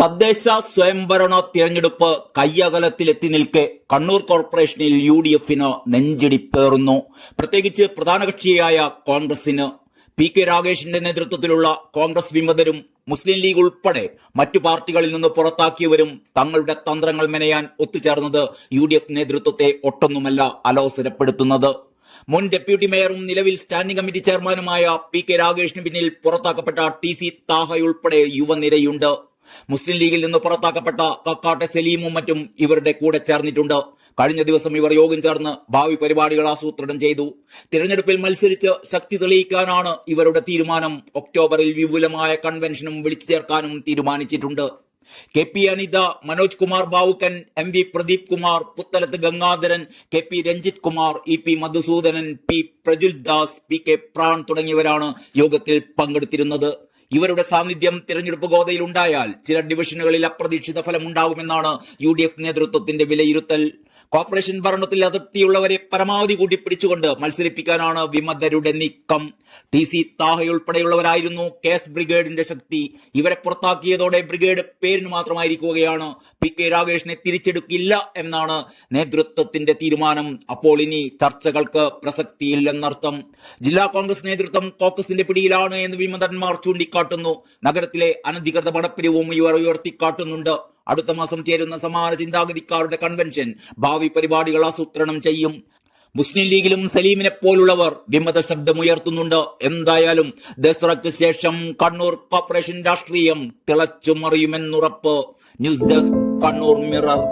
തദ്ദേശ സ്വയംഭരണ തിരഞ്ഞെടുപ്പ് കയ്യകലത്തിലെത്തി നിൽക്കെ കണ്ണൂർ കോർപ്പറേഷനിൽ യു ഡി എഫിന് നെഞ്ചിടിപ്പേറുന്നു പ്രത്യേകിച്ച് പ്രധാന കക്ഷിയായ കോൺഗ്രസിന്. പി കെ രാഗേഷിന്റെ നേതൃത്വത്തിലുള്ള കോൺഗ്രസ് വിമതരും മുസ്ലിം ലീഗ് ഉൾപ്പെടെ മറ്റു പാർട്ടികളിൽ നിന്ന് പുറത്താക്കിയവരും തങ്ങളുടെ തന്ത്രങ്ങൾ മെനയാൻ ഒത്തുചേർന്നത് യു ഡി എഫ് നേതൃത്വത്തെ ഒട്ടൊന്നുമല്ല അലോസരപ്പെടുത്തുന്നത്. മുൻ ഡെപ്യൂട്ടി മേയറും നിലവിൽ സ്റ്റാൻഡിംഗ് കമ്മിറ്റി ചെയർമാനുമായ പി കെ രാഗേഷിന് പിന്നിൽ പുറത്താക്കപ്പെട്ട ടി സി താഹയുൾപ്പെടെ യുവനിരയുണ്ട്. മുസ്ലിം ലീഗിൽ നിന്ന് പുറത്താക്കപ്പെട്ട കക്കാട്ടെ സലീമും മറ്റും ഇവരുടെ കൂടെ ചേർന്നിട്ടുണ്ട്. കഴിഞ്ഞ ദിവസം ഇവർ യോഗം ചേർന്ന് ഭാവി പരിപാടികൾ ആസൂത്രണം ചെയ്തു. തിരഞ്ഞെടുപ്പിൽ മത്സരിച്ച് ശക്തി തെളിയിക്കാനാണ് ഇവരുടെ തീരുമാനം. ഒക്ടോബറിൽ വിപുലമായ കൺവെൻഷനും വിളിച്ചു ചേർക്കാനും തീരുമാനിച്ചിട്ടുണ്ട്. K P Anitha Manoj Kumar Bavukkan M V Pradeep Kumar Puthalath Gangadharan K P Ranjith Kumar E P Madhusoodanan P Prajul Das P K Pran തുടങ്ങിയവരാണ് യോഗത്തിൽ പങ്കെടുത്തിരുന്നത്. ഇവരുടെ സാന്നിധ്യം തിരഞ്ഞെടുപ്പ് ഗോതയിൽ ഉണ്ടായാൽ ചില ഡിവിഷനുകളിൽ അപ്രതീക്ഷിത ഫലം ഉണ്ടാകുമെന്നാണ് യു ഡി എഫ് നേതൃത്വത്തിന്റെ വിലയിരുത്തൽ. കോർപ്പറേഷൻ ഭരണത്തിൽ അതിർത്തിയുള്ളവരെ പരമാവധി കൂട്ടിപ്പിടിച്ചുകൊണ്ട് മത്സരിപ്പിക്കാനാണ് വിമതരുടെ നീക്കം. ടി സി താഹയുൾപ്പെടെയുള്ളവരായിരുന്നു കേസ് ബ്രിഗേഡിന്റെ ശക്തി. ഇവരെ പുറത്താക്കിയതോടെ ബ്രിഗേഡ് പേരിന് മാത്രമായിരിക്കുകയാണ്. പി കെ രാഗേഷിനെ തിരിച്ചെടുക്കില്ല എന്നാണ് നേതൃത്വത്തിന്റെ തീരുമാനം. അപ്പോൾ ഇനി ചർച്ചകൾക്ക് പ്രസക്തിയില്ലെന്നർത്ഥം. ജില്ലാ കോൺഗ്രസ് നേതൃത്വം കോക്കസിന്റെ പിടിയിലാണ് എന്ന് വിമതന്മാർ ചൂണ്ടിക്കാട്ടുന്നു. നഗരത്തിലെ അനധികൃത പണപ്പിരിവും ഇവർ ഉയർത്തിക്കാട്ടുന്നുണ്ട്. അടുത്ത മാസം ചേരുന്ന സമാന ചിന്താഗതിക്കാരുടെ കൺവെൻഷൻ ഭാവി പരിപാടികൾ ആസൂത്രണം ചെയ്യും. മുസ്ലിം ലീഗിലും സലീമിനെ പോലുള്ളവർ വിമത ശബ്ദമുയർത്തുന്നുണ്ട്. എന്തായാലും ദസറയ്ക്ക് ശേഷം കണ്ണൂർ കോർപ്പറേഷൻ രാഷ്ട്രീയം തിളച്ചുമറിയുമെന്നുറപ്പ്. News desk Kannur mirror.